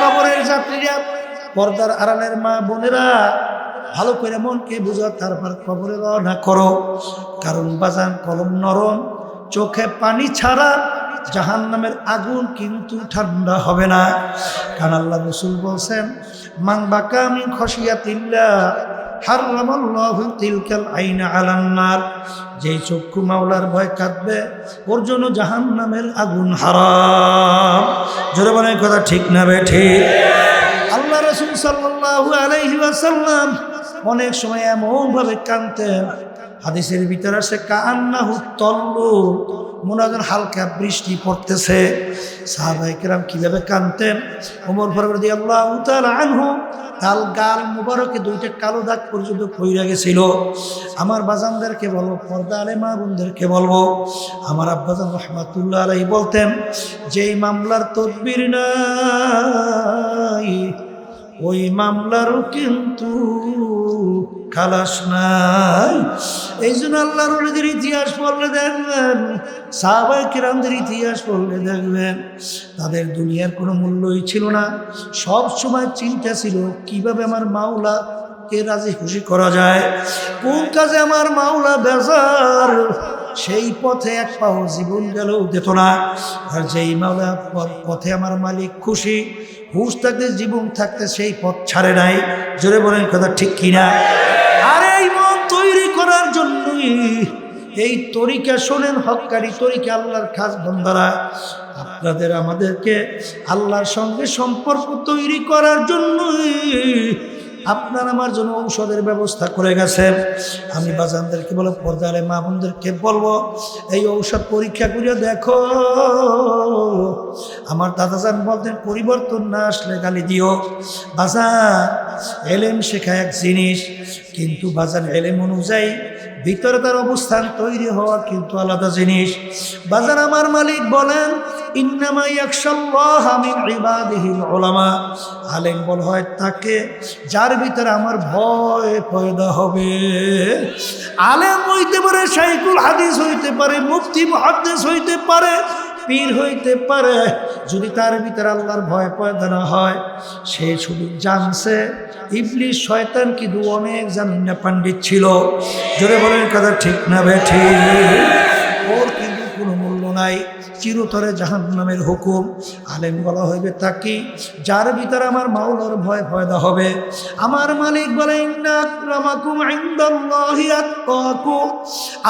কবরের যাত্রীরা, পর্দার আড়ালের মা বোনেরা, ভালো করে মনকে বুঝো, তারপর কবরে রওনা করো। কারণ বাজান কলম নরম, চোখে পানি ছাড়া জাহান নামের আগুন কিন্তু ঠান্ডা হবে না। আল্লাহ রসুল বলছেন মাং বাকা আমি খসিয়াতিল্লা হারামাল্লাহু তিলকাল আইনা যেই চক্ষু মাওলার ভয় কাঁদবে, ওর জন্য জাহান নামের আগুন হারাম। জোরে বলে কথা ঠিক না বে, ঠিক। আল্লাহ রসুল সাল্লাল্লাহু আলাইহি অনেক সময় এমনভাবে কানতেন হাদিসের ভিতরে আসে কান্নাহু তল্লু। মনে হয় হালকা বৃষ্টি পড়তেছে। সাহাবাই কিরাম কীভাবে কানতেন ওমর ফরবর্তী আল্লাহ আনহু তাল গাল মুবারকে দুইটা কালো দাগ পর্যন্ত পইরা গেছিল। আমার বাজানদেরকে বলব পর্দা আলে মা বোনদেরকে বলব। আমার আব্বাজান রহমাতুল্লাহ আলাই বলতেন, যেই মামলার তদবির নাই ওই মামলারও কিন্তু খালাস নাই। এই জন্য আল্লাহ রলিদের ইতিহাস পড়লে দেখবেন সাহাবাই কিরামদের ইতিহাস পড়লে দেখবেন, তাদের দুনিয়ার কোনো মূল্যই ছিল না। সব সময় চিন্তা ছিল, কীভাবে আমার মাওলা কে রাজি খুশি করা যায়? কোন কাজে আমার মাওলা বেজার? সেই পথে এক পাও জীবন গেলেও যেত না। আর যেই মাওলা পথে আমার মালিক খুশি, হুশ থাকতে জীবন থাকতে সেই পথ ছাড়ে নাই। জোরে বলেন কথা ঠিক কিনা? আর এই মন তৈরি করার জন্যই এই তরিকা শোনেন হকারি তরিকা আল্লাহর খাস বন্ধারা আপনাদের আমাদেরকে আল্লাহর সঙ্গে সম্পর্ক তৈরি করার জন্যই আপনার আমার জন্য ঔষধের ব্যবস্থা করে গেছেন। আমি বাজানদেরকে বলো পর্দারে মা বোনদেরকে বলব, এই ঔষধ পরীক্ষা করে দেখো। আমার দাদাজান বলতেন, পরিবর্তন না আসলে গালি দিও। বাজান এলেম শেখা এক জিনিস, কিন্তু বাজান এলেম অনুযায়ী ভিতরে তার অবস্থান তৈরি হওয়া কিন্তু আলাদা জিনিস। বাজার আমার মালিক বলেন আলেম বল, হয় যার ভিতরে আমার ভয় পয়দা হবে। হইতে পারে হইতে পারে, মুফতি মহাদ্দেশ হইতে পারে পীর হইতে পারে, যদি তার ভিতরে আল্লাহর ভয় পয়দা না হয়, সে শুধু জানছে ইবলিশ শয়তান কিন্তু অনেক জানেন না পাণ্ডিত ছিল। জোরে বলেন, কথা ঠিক না বেঠি ওর কিন্তু কোনো মূল্য নাই। চিরতরে জাহান নামের হুকুম। আলেম বলা হইবে তাকে, যার ভিতরে আমার মাওলার ভয় পয়দা হবে। আমার মালিক বলে।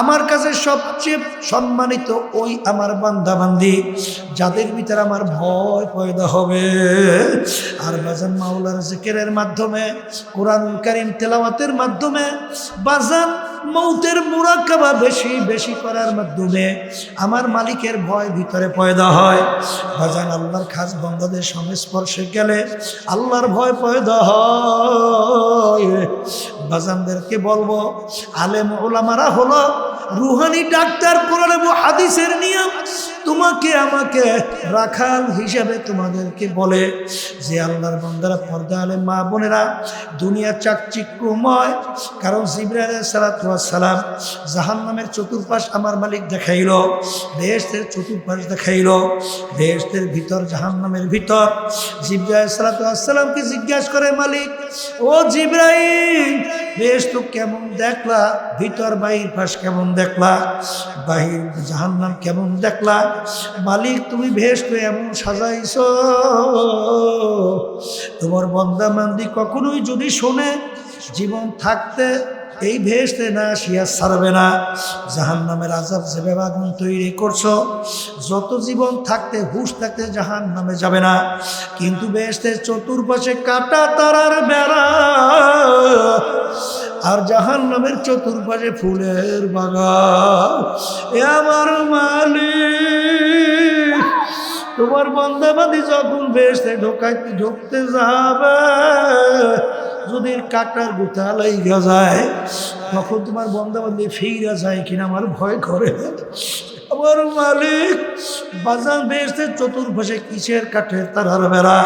আমার কাছে সবচেয়ে সম্মানিত ওই আমার বান্দা বান্দি যাদের ভিতরে আমার ভয় পয়দা হবে। আর বাজান মাওলার জিকিরের মাধ্যমে, কোরআন কারিম তেলাওয়াতের মাধ্যমে, বাজান মৌতের মুরাকাবা বেশি বেশি করার মাধ্যমে আমার মালিকের ভয় ভিতরে পয়দা হয়। বাজান আল্লাহর খাস বন্ধদের সংস্পর্শে গেলে আল্লাহর ভয় পয়দা হয়। বাজানদেরকে বলব, আলেম ওলামারা হলো রুহানি ডাক্তার এবং হাদিসের নিয়ম। তোমাকে আমাকে রাখাল হিসাবে তোমাদেরকে বলে যে আল্লাহর বন্দারা পর্দা আলে মা বোনেরা দুনিয়া চাকচিক্যময়। কারণ জিব্রাইল সালাম জাহান নামের চতুর্পাশ আমার মালিক দেখাইল বেহেস্তের চতুর্পাশ দেখাইল বেহেস্তের ভিতর জাহান নামের ভিতর। জিব্রাইল সালাতামকে জিজ্ঞাসা করে মালিক, ও বেশ তো কেমন দেখলা? ভিতর, বাহির, পাশ কেমন দেখলা? বাহির, জাহান্নাম কেমন দেখলা? মালিক, তুমি তো এমন সাজাইছ। তোমার বন্দামান্দি কখনোই যদি শোনে, জীবন থাকতে এই ভেসতে না, শিয়া ছাড়বে না। জাহান নামের আজাব যে বেবাগুন তৈরি করছ, যত জীবন থাকতে, হুশ থাকতে জাহান নামে যাবে না। কিন্তু বেহেস্তের চতুর্পাশে কাটা তারার বেড়া। আর জাহান নামের চতুর্পাশে ফুলের বাগান। এ আমার মালিক, তোমার বন্দাবাদী যখন বেসতে ঢোকাইতে ঢুকতে যাবে যদি কাটার গুতা লাইগা যায়, তখন তোমার বন্দাবাদী ফিরা যায় কিনা আমার ভয় করে। আমার মালিক, বাজান বেসতে চতুর্পাশে কিসের কাঠের তারার বেড়া?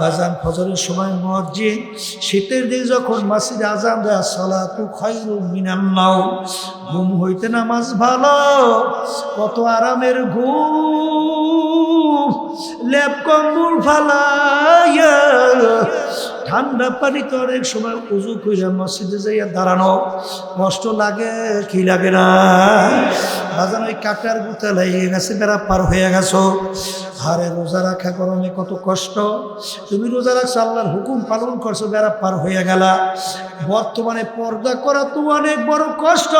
বাজান ফজরের সময় মসজিদ, শীতের দিন যখন মাসিদ আজান দেয় সলা তু খয়রু মিনান নাও ঘুম হইতে নামাজ ভালো, কত আরামের ঘুম। লেপ কম্বল ফালা ঠান্ডা পানিতে অনেক সময় উজু কইরা মসজিদে যাইয়া দাঁড়ানো কষ্ট লাগে, কি লাগে না? বাজান ওই কাটার গুতা লেগে গেছে, বেড়া পার হয়ে গেছো। আরে রোজা রাখা গরমে কত কষ্ট। তুমি রোজা রাখছো, আল্লাহর হুকুম পালন করছ, বেড়া পার হয়ে গেলা। বর্তমানে পর্দা করা তো অনেক বড় কষ্ট।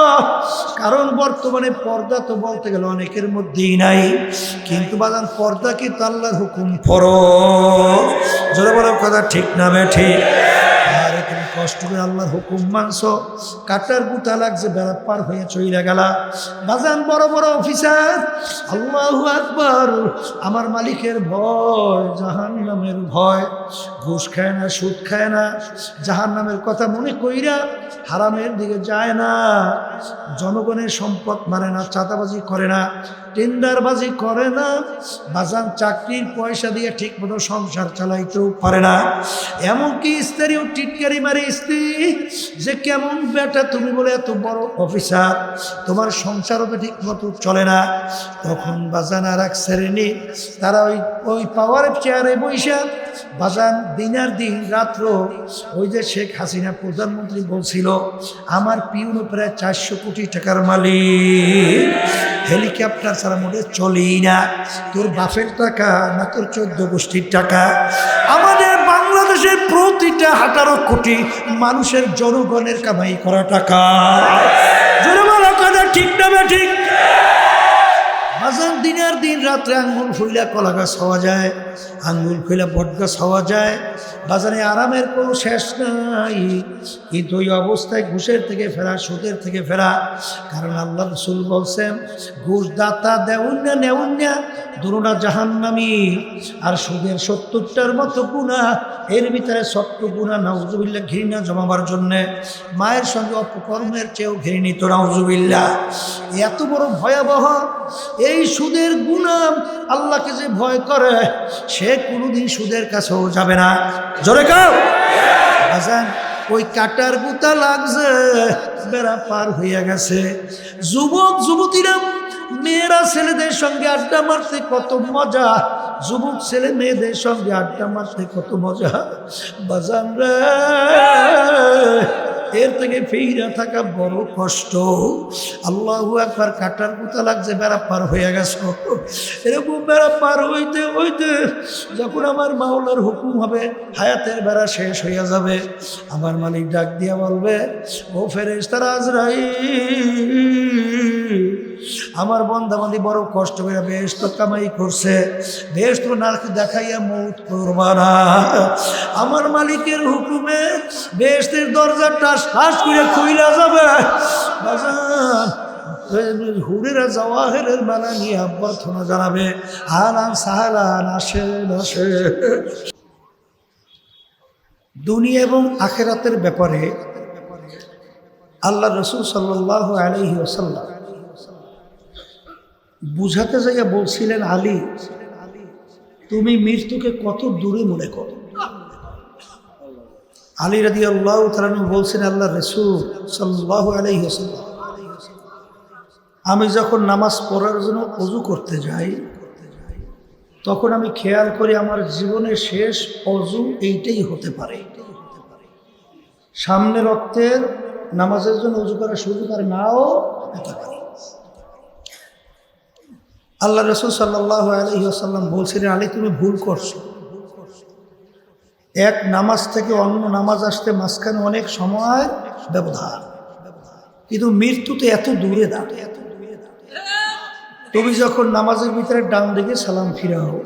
কারণ বর্তমানে পর্দা তো বলতে গেলে অনেকের মধ্যেই নাই। কিন্তু বাজান, পর্দা কি তো আল্লাহর হুকুম ফরো জোরে বড় কথা ঠিক না বে, ঠিক তুমি কষ্ট করে আল্লাহর হুকুম মানছো, কাটার গুতা লাগছে, বেড়া পার হয়ে চইরা গেলা। বাজান বড় বড় অফিসার, আল্লাহ আকবর, আমার মালিকের ভয় জাহান নামের ভয়। ঘুষ খায় না, সুদ খায় না জাহান নামের কথা মনে কইরা হারামের দিকে যায় না। জনগণের সম্পদ মানে না, চাঁদাবাজি করে না, টেন্ডারবাজি করে না, বাজান চাকরির পয়সা দিয়ে ঠিক মতো সংসার চালাইতেও পারে না। এমনকি স্ত্রীও টিটকারি মারে স্ত্রী যে কেমন বেটা তুমি বলে এত বড় অফিসার? তোমার সংসারও ঠিক মতো চলে না। তখন তারা ওই ওই পাওয়ার চেয়ারে বাজান দিন রাত্র ওই যে শেখ হাসিনা প্রধানমন্ত্রী বলছিল, আমার পিউনো প্রায় চারশো কোটি টাকার মালিক। হেলিকপ্টার ছাড়া মোটে চলেই না। তোর বাপের টাকা না তোর চোদ্দ গোষ্ঠীর টাকা। আমাদের বাংলাদেশের প্রতিটা হাজারো কোটি মানুষের জনগণের কামাই করা টাকা। ঠিক না ঠিক? বাজার দিনের দিন রাত্রে আঙ্গুল ফুইলা কলা গাছ হওয়া যায়, আঙ্গুল ফুইলা বট গাছ হওয়া যায়। বাজারে আরামের কোনো শেষ নাই, কিন্তু ওই অবস্থায় ঘুষের থেকে ফেরা, সুদের থেকে ফেরা। কারণ আল্লাহ রসুল বলছেন, ঘুষ দাতা দেউন না নেউন না জাহান্নামি। আর সুদের সত্তরটার মতো গুণা, এর ভিতরে সত্য গুণা নাউজুবিল্লা ঘৃণা জমাবার জন্যে। মায়ের সঙ্গে অপকর্মের চেয়েও ঘৃণিত নাউজুবিল্লা এত বড় ভয়াবহ, এই সুদের গুণাম আল্লাহকে যে ভয় করে, সে কোনোদিন সুদের কাছেও যাবে না। জোরে হাসান ওই কাটার গুতা লাগছে, বেড়া পার হইয়া গেছে। যুবক, যুবতীরা, মেয়েরা, ছেলেদের সঙ্গে আড্ডা মারতে কত মজা। যুবক, ছেলে, মেয়েদের সঙ্গে আড্ডা মারতে কত মজা। বাজান রে। এর থেকে ফেইরা থাকা বড় কষ্ট। আল্লাহ একবার কাটার পুতা লাগছে, বেড়া পার হয়ে গেছ। এরকম বেড়া পার হইতে হইতে যখন আমার মাওলার হুকুম হবে, হায়াতের বেড়া শেষ হইয়া যাবে। আমার মালিক ডাক দিয়া বলবে, ও ফেরেস তারা আজরাই আমার বন্ধাবান্ধি বড় কষ্ট করে বেশ তো কামাই করছে, বেশ তো না দেখাইয়া মৌত করবা না। আমার মালিকের হুকুমে বেশের দরজাটা শ্বাস করে খুইলা যাবে। বাজান হুরেরা জওয়াহেরের নিয়ে অভ্যর্থনা জানাবে আলান সাহালান আসে দুনিয়া এবং আখেরাতের ব্যাপারে আল্লাহ রসুল সাল্লাহ আলহি আসাল্লাম বুঝাতে যাইয়া বলছিলেন, আলী, তুমি মৃত্যুকে কত দূরে মনে করো? আলী রাদি আল্লাহ বলছেন, আল্লাহ রসুল আমি যখন নামাজ পড়ার জন্য অজু করতে যাই, তখন আমি খেয়াল করি আমার জীবনের শেষ অজু এইটাই হতে পারে। সামনে রক্তের নামাজের জন্য অজু করার সুযোগ আর নাও হতে পারে। আল্লাহ রসুল সাল্লাহ আলহিহাসাল্লাম বলছিলেন, আলী, তুমি ভুল করছ। এক নামাজ থেকে অন্য নামাজ আসতে মাঝখানে অনেক সময় ব্যবধান। কিন্তু মৃত্যুতে এত দূরে এত তুমি যখন নামাজের ভিতরে ডান দিকে সালাম ফিরাও,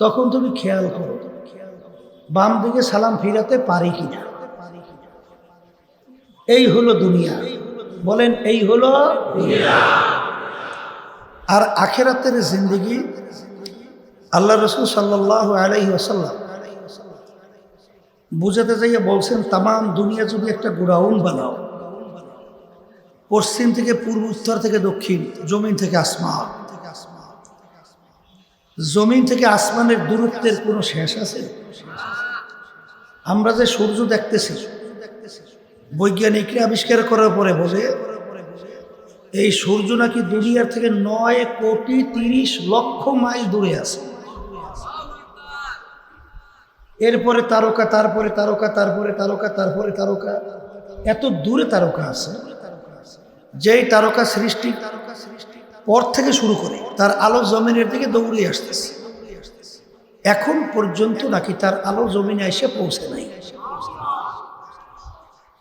তখন তুমি খেয়াল করো, বাম দিকে সালাম ফিরাতে পারি কিনা। এই হলো দুনিয়া। বলেন, এই হলো আর আখেরাতের জিন্দগি আল্লাহ রসুল সাল্লাহ আলাইহি আসাল্লাম বুঝাতে যাইয়া বলছেন তাম দুনিয়া যদি একটা গোডাউন বানাও। পশ্চিম থেকে পূর্ব, উত্তর থেকে দক্ষিণ, জমিন থেকে আসমান। জমিন থেকে আসমানের দূরত্বের কোনো শেষ আছে? আমরা যে সূর্য দেখতেছি, বৈজ্ঞানিকরা আবিষ্কার করার পরে বলে এই সূর্য নাকি দুনিয়ার থেকে নয় কোটি তিরিশ লক্ষ মাইল দূরে আছে। এরপরে তারকা, তারপরে তারকা তারপরে তারকা তারপরে তারকা। এত দূরে তারকা আছে, যেই তারকা সৃষ্টি পর থেকে শুরু করে, তার আলো জমিনের দিকে দৌড়ে আসতেছে। এখন পর্যন্ত নাকি তার আলো জমিনে এসে পৌঁছে নাই।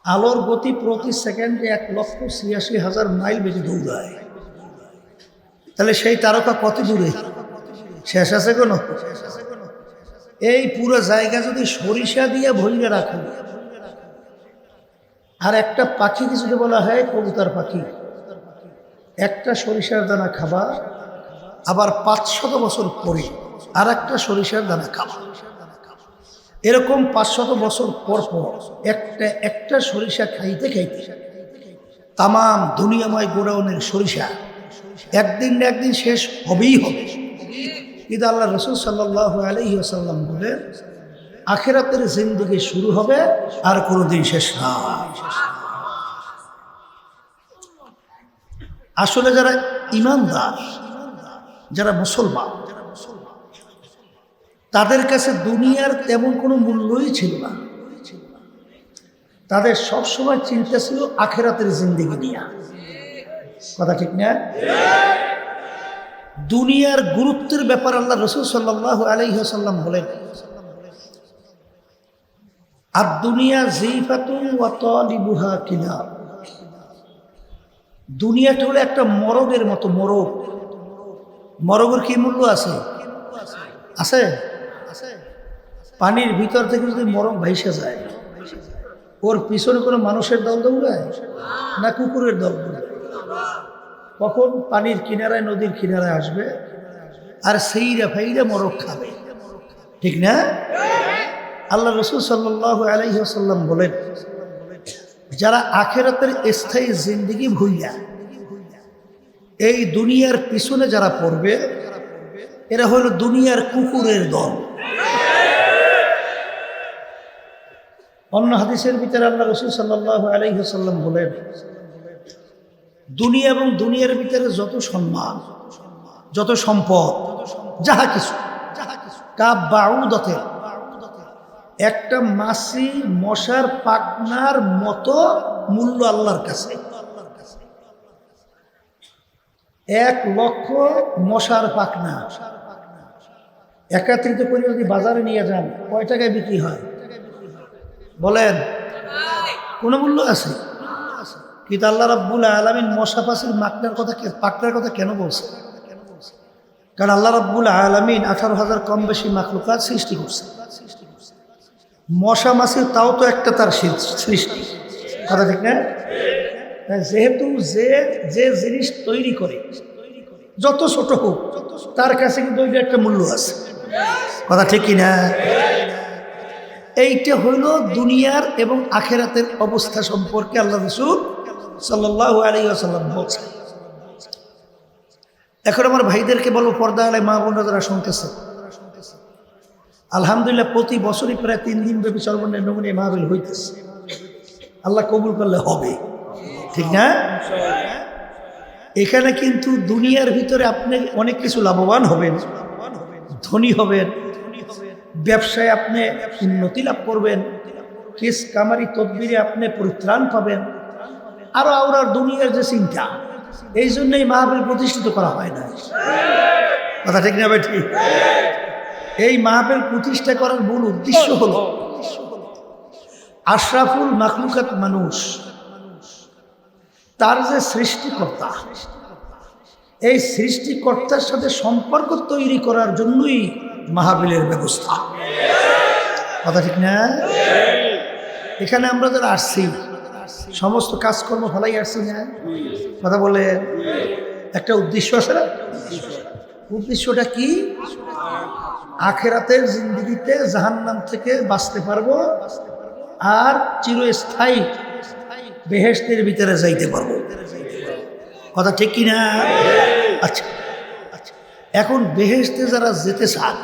আলোর গতি প্রতি সেকেন্ডে এক লক্ষ ছিয়াশি হাজার মাইল বেশি দৌড়ায়। তাহলে সেই তারকা কত দূরে? শেষ আছে কোনো? এই পুরো জায়গা যদি সরিষা দিয়ে ভরিয়ে রাখে। আর একটা পাখিকে যদি বলা হয় কবুতর পাখি, একটা সরিষার দানা খাবা, আবার পাঁচশত বছর পরে আর একটা সরিষার দানা খাবা। এরকম পাঁচশত বছর পর পর একটা একটা সরিষা খাইতে খাইতে তামাম দুনিয়াময় গোডাউনের সরিষা একদিন না একদিন শেষ হবেই হবে। কিন্তু আল্লাহ রসুল সাল্লাহ আলহি আসাল্লাম বলে আখেরাতের জিন্দগি শুরু হবে আর কোনোদিন শেষ না। আসলে যারা ইমানদার, যারা মুসলমান তাদের কাছে দুনিয়ার তেমন কোনো মূল্যই ছিল না। তাদের সবসময় চিন্তা ছিল আখেরাতের জিন্দিগি নিয়ে। কথা ঠিক না? দুনিয়ার গুরুত্বের ব্যাপার আল্লাহ রসুল সাল্লাহ আলাইসাল্লাম বলেন আর দুনিয়া জিফাতুন ওয়াতলিবুহা কিনা। দুনিয়াটা হলো একটা মরগের মতো মরগ মরগের কি মূল্য আছে? আছে। পানির ভিতর থেকে যদি মরম ভাইসে যায়, ওর পিছনে কোনো মানুষের দল দৌড়ায়? না কুকুরের দল দৌড়ায়? কখন পানির কিনারায়, নদীর কিনারায় আসবে? আর সেইরা ফাইরা মরক খাবে। ঠিক না? আল্লাহ রসুল সাল্লাহ আলাইসাল্লাম বলেন, যারা আখেরাতের স্থায়ী জিন্দিগি ভুইয়া এই দুনিয়ার পিছনে যারা পড়বে, এরা হলো দুনিয়ার কুকুরের দল। অন্য হাদিসের ভিতরে আল্লাহ রসুল সাল্লাহ আলাইসাল্লাম বলেন, দুনিয়া এবং দুনিয়ার ভিতরে যত সম্মান, যত সম্পদ, যাহা কিছু একটা মাসি মশার পাকনার মতো মূল্য আল্লাহর কাছে। এক লক্ষ মশার পাকনা একাত্রিত করে যদি বাজারে নিয়ে যান, কয় টাকায় বিক্রি হয়? বলেন। কোনো মূল্য আছে? কিন্তু আল্লাহ রাব্বুল আলমিন মশা পাশের মাকনার কথা পাকনার কথা কেন বলছে কারণ আল্লাহ রাব্বুল আলমিন আঠারো হাজার কম বেশি মাকলুকাত সৃষ্টি করছে মশা মাসির তাও তো একটা তার সৃষ্টি। কথা ঠিক না? যেহেতু যে যে জিনিস তৈরি করে, যত ছোট হোক, তার কাছে কিন্তু একটা মূল্য আছে। কথা ঠিক কিনা? এইটা হইল দুনিয়ার এবং আখেরাতের অবস্থা সম্পর্কে আল্লাহ রসুল সাল্লাহ আলী আসাল্লাম এখন আমার ভাইদেরকে বলব পর্দা আলাই মা বোনরা যারা শুনতেছে। আলহামদুলিল্লাহ প্রতি বছরই প্রায় তিন দিন ব্যাপী সর্বনিম্ন নমুনে মাহবিল হইতেছে। আল্লাহ কবুল করলে হবে। ঠিক না? এখানে কিন্তু দুনিয়ার ভিতরে আপনি অনেক কিছু লাভবান হবেন, ধনী হবেন। ব্যবসায় আপনি উন্নতি লাভ করবেন, কেস কামারি তদবিরে আপনি পরিত্রাণ পাবেন। আরও আওরার দুনিয়ার যে চিন্তা, এই জন্যই মাহবিল প্রতিষ্ঠিত করা হয় না কথা ঠিক না ভাই ঠিক? এই মাহবিল প্রতিষ্ঠা করার মূল উদ্দেশ্য হল আশরাফুল মাকলুকাত মানুষ, তার যে সৃষ্টিকর্তা, এই সৃষ্টিকর্তার সাথে সম্পর্ক তৈরি করার জন্যই মাহাবিলের ব্যবস্থা। কথা ঠিক না? এখানে আমরা যারা আসছি, সমস্ত কাজকর্ম ফলাই আসছি না? কথা বলে, একটা উদ্দেশ্য আছে না? উদ্দেশ্যটা কি? আখেরাতের জিন্দগিতে জাহান্নাম থেকে বাঁচতে পারব আর চিরস্থায়ী বেহেস্তের ভিতরে যাইতে পারব। কথা ঠিক কিনা? আচ্ছা আচ্ছা। এখন বেহেস্তে যারা যেতে চান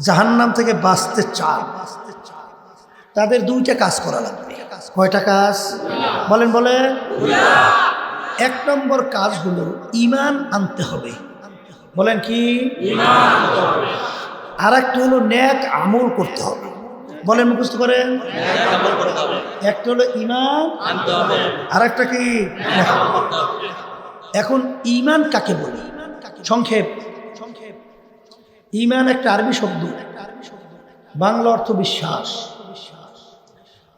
জাহান্নাম থেকে বাঁচতে চান। তাদের দুইটা কাজ করা লাগবে। কয়টা কাজ? বলেন বলে এক নম্বর কাজ হলো ইমান আনতে হবে। বলেন কি? আর একটা হলো ন্যাক আমল করতে হবে। বলেন মুখস্থ করেন একটা হলো ইমান আর একটা কি? এখন ইমান কাকে বলি? সংক্ষেপ। ইমান একটা আরবি শব্দ। বাংলা অর্থ বিশ্বাস।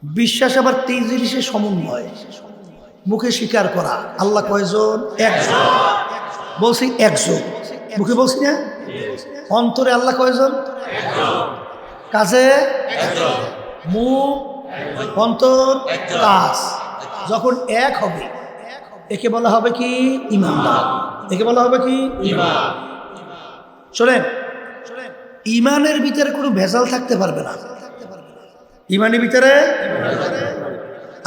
বিশ্বাস আবার তিন জিনিসের সমন্বয়। মুখে স্বীকার করা। আল্লাহ কয়জন? একজন। বলছি একজন। মুখে বলছি না? অন্তরে আল্লাহ কয়জন? কাজে? মুখ? অন্তর? কাজ। যখন এক হবে, একে বলা হবে কি? ইমান একে বলা হবে কি? ইমান শোনেন ইমানের ভিতরে কোনো ভেজাল থাকতে পারবে না। ইমানের ভিতরে?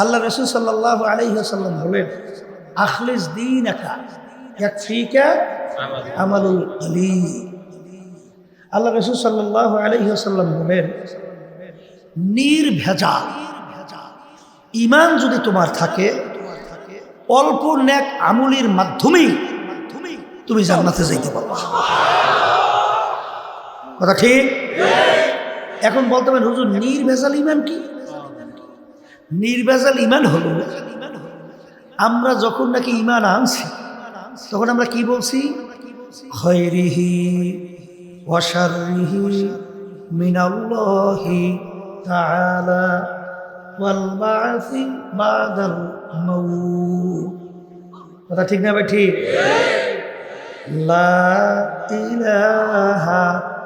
আল্লাহ রসুল সাল্লাহ আলহিহাসাল্লাম বলেন, আখলিস দিন একা এক আমালুল আলী আল্লাহ রসুল সাল্লাহ আলহিহাসাল্লাম বলেন নির নির্ভেজাল, ইমান যদি তোমার থাকে, অল্প ন্যাক আমুলির মাধ্যমেই তুমি জান্নাতে যাইতে পারবা। কথা ঠিক? এখন বলতে পারেন, হুজুর, নির্ভেজাল ইমান কি? নির্ভেজাল ইমান হলো, আমরা যখন নাকি ইমান আনছি, তখন আমরা কি বলছি? খৈরিহি ওয়াশারিহি মিনাল্লাহি তাআলা ওয়াল বা'সি বাদাল মাউত। কথা ঠিক না ভাই, ঠিক? লা ইলাহা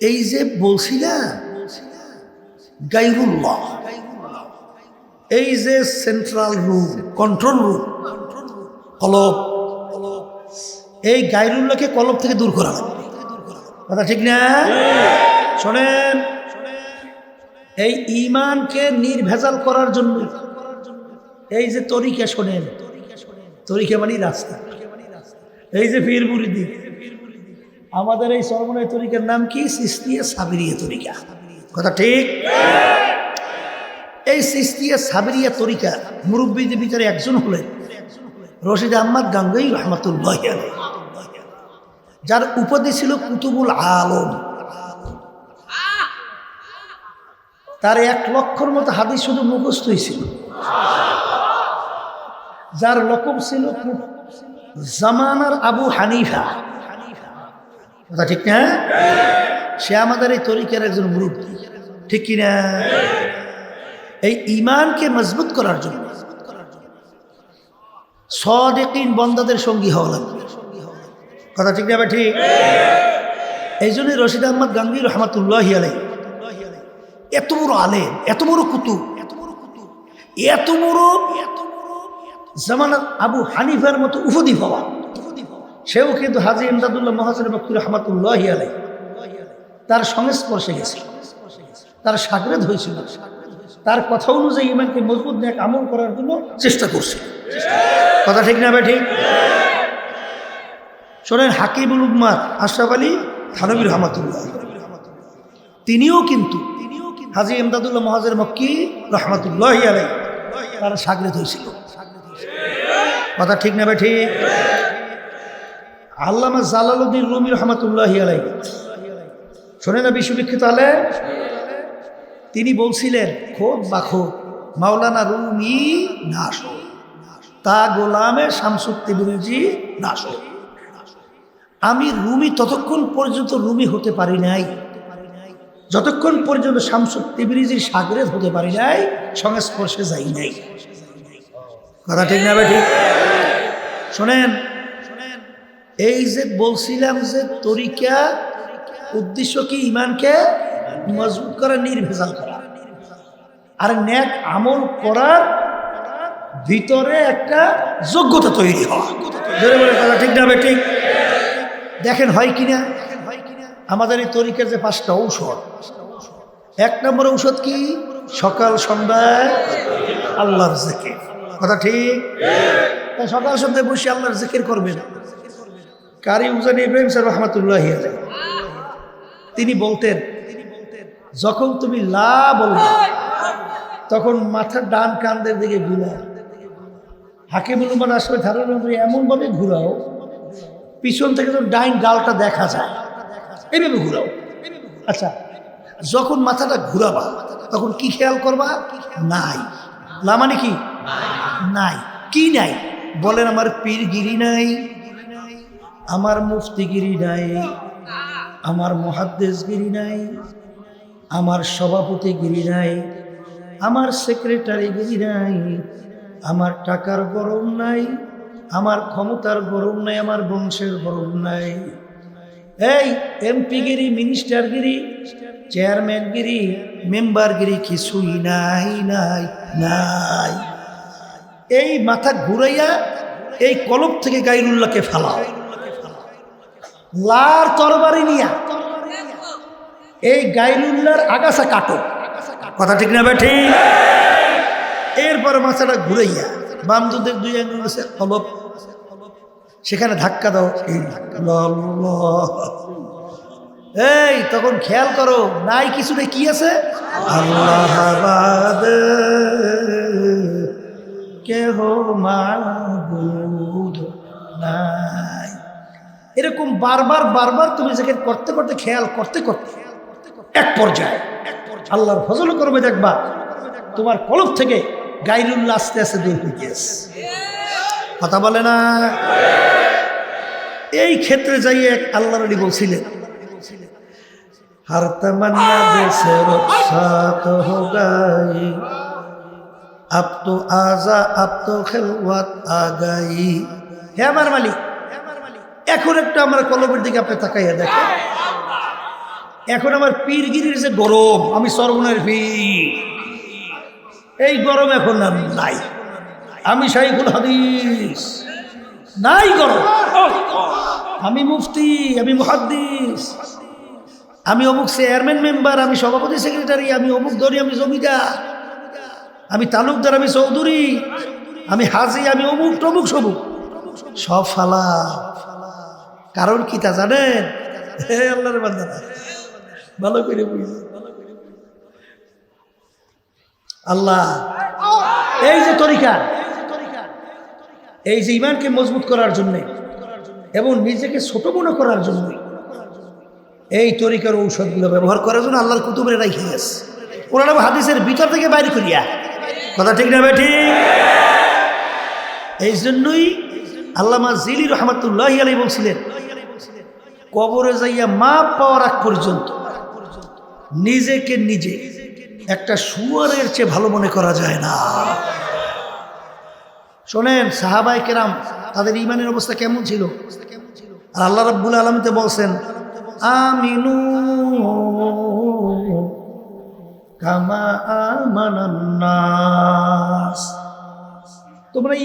এই যে বলছি না গাইরুল্লাহ, এই যে সেন্ট্রাল রুম কন্ট্রোল রুম কলব, এই গাইরুল্লাহকে কলব থেকে দূর করা কথা ঠিক না? শোনেন, এই ইমানকে নির্ভেজাল করার জন্য, এই যে তরিকা শোনেন, তরিকা মানে রাস্তা, এই যে পীর মুরিদি আমাদের এই সর্বনয় তরিকার নাম কি? সিস্তিয়া সাবিরিয়া তরিকা। কথা ঠিক? এই সিস্তিয়া সাবিরিয়া তরিকা মুরব্বীদের ভিতরে একজন হলেন রশিদ আহমদ গাঙ্গুই রহমতুল্লাহ। যার উপাধি ছিল কুতুবুল আলম। তার এক লক্ষর মতো হাদিস শুধু মুখস্থই ছিল। যার লকব ছিল জামানার আবু হানিফা। কথা ঠিক না? সে আমাদের এই তরিকার একজন মুরব্বী। ঠিক কিনা? এই ইমানকে মজবুত করার জন্য। সদেকিন বন্দাদের সঙ্গী হওয়া লাগবে। কথা ঠিক না ঠিক? এই জন্যই রশিদ আহমদ গাঙ্গি রহমাতুল্লাহ আলাই এত বড় আলে এত বড় কুতুব, এত বড় কুতুব এত বড় এত বড় জামানাত আবু হানিফার মতো উফদি পাওয়া সেও কিন্তু হাজি ইমদাদুল্লাহ মহাজের মকুর রহমাতুল্লাহ আলাই তার সংস্পর্শে গেছে তার সাগরেদ হয়েছিল। তার কথা অনুযায়ী ইমানকে মজবুত নেক আমল করার জন্য চেষ্টা করছে। কথা ঠিক না ভাই ঠিক? শোনেন হাকিবুল উম্মাদ আশরাফ আলী থানবী রহমাতুল্লাহ। তিনিও কিন্তু হাজি ইমদাদুল্লাহ মহাজের মক্কি, রহমাতুল্লাহ আলাই তার সাগরেদ হয়েছিল। কথা ঠিক না ভাই ঠিক? আল্লামা জালালুদ্দিন রুমি রহমাতুল্লাহ আলাই শোনে না বিশ্ববিখ্যাত আলে? তিনি বলছিলেন, খোদ বা খোদ, মাওলানা রুমি নাশ তা গোলামে শামসুদ্দি বিরুজি নাশ। আমি রুমি ততক্ষণ পর্যন্ত রুমি হতে পারি নাই। যতক্ষণ পর্যন্ত শামসুদ তিবরিজির সাগরেদ হতে পারি নাই, সংস্পর্শে যাই নাই। কথা ঠিক না ভাই ঠিক? শোনেন এই যে বলছিলাম যে তরিকা, উদ্দেশ্য কি ইমানকে মজবুত করা, নির্ভেজাল করা? আর ন্যাক আমল করার ভিতরে একটা যোগ্যতা তৈরি হওয়া। ঠিক না ঠিক দেখেন হয় কিনা আমাদের এই তরিকার যে পাঁচটা ঔষধ, এক নম্বর ঔষধ কি? সকাল সন্ধ্যায় আল্লাহর জেকের। কথা ঠিক? সকাল, সন্ধ্যায় বসে আল্লাহর জেকের করবেন। কারি উজানি ইব্রাহিম স্যার রহমতুল্লাহ তিনি বলতেন, যখন তুমি লা বলবে, তখন মাথার ডান কান্দের দিকে ঘুরাও। হাকিমুল উমান আসবে ধারণা করে এমনভাবে ঘুরাও, পিছন থেকে তো ডাইন গালটা দেখা যায়। এইভাবে ঘুরাও। আচ্ছা যখন মাথাটা ঘুরাবা, তখন কি খেয়াল করবা? নাই। লা মানে কি? নাই। কি নাই? বলেন, আমার পীরগিরি নাই। আমার মুফতিগিরি নাই, আমার মহাদ্দেশগিরি নাই, আমার সভাপতিগিরি নাই, আমার সেক্রেটারিগিরি নাই, আমার টাকার গরম নাই, আমার ক্ষমতার গরম নাই, আমার বংশের গরম নাই। এই এমপিগিরি, মিনিস্টারগিরি, চেয়ারম্যানগিরি, মেম্বারগিরি কিছুই নাই নাই নাই। এই মাথা ঘুরাইয়া এই কলব থেকে গাইরুল্লাহকে ফেলাও। লার তরবারি নিয়া। এই গাইরুল্লাহর আগাছা কাটো। কথা ঠিক না বেঠি? এরপরে মাথাটা ঘুরাইয়া বাম দুধের দুই আঙ্গুল আছে কলব সেখানে ধাক্কা দাও, এই তখন খেয়াল করো, নাই কিছু নেই কি আছে? আল্লাহ কেহ মাবুদ নাই। এরকম বারবার বারবার তুমি যাকে করতে করতে, খেয়াল করতে করতে, এক পর্যায়ে। আল্লাহর ফজল করবে দেখবা, তোমার কলব থেকে গাইরুল্লাহ আস্তে আস্তে দূর হয়ে গিয়েছে। কথা বলে না? এই ক্ষেত্রে যাই এক আল্লাহর আলী বলছিলেন আপ তো আজা আপ তো খেলওয়াত আগাই। হে আমার মালিক এখন একটা আমার কলমের দিকে আপনি তাকাইয়া দেখেন। এখন আমার পীরগিরির যে গরম, আমি সর্বনের পীর। এই গরম এখন নাই। আমি শাইখুল হাদিস। নাই গরম। আমি মুফতি, আমি মুহাদ্দিস। আমি অমুক চেয়ারম্যান মেম্বার, আমি সভাপতি সেক্রেটারি, আমি অমুক ধরি আমি জমিদার। আমি তালুকদার, আমি চৌধুরী। আমি হাজি, আমি অমুক টমুক, সবুক। সব ফালা। কারণ কি তা জানেন? আল্লাহর ভালো করে আল্লাহ, এই যে তরিকা, এই যে ইমানকে মজবুত করার জন্য এবং নিজেকে ছোট মনে করার জন্য এই তরিকার ঔষধগুলো ব্যবহার করার জন্য আল্লাহর কুতুবের রাখি গেছে। ওনারা হাদিসের ভিতর থেকে বাইরে করিয়া, কথা ঠিক না বেঠি এই জন্যই আল্লামা জিলি রহমতুল্লাহ আলী বলছিলেন কবরে যাইয়া মা পাওয়ার আগ পর্যন্ত নিজেকে নিজে একটা সুয়ারের চেয়ে ভালো মনে করা যায় না। শোনেন সাহাবাই কেরাম, তাদের ইমানের অবস্থা কেমন ছিল? আর আল্লাহ রাব্বুল আলমীতে বলছেন, আমিনু কামা আমানান্নাস তোমরা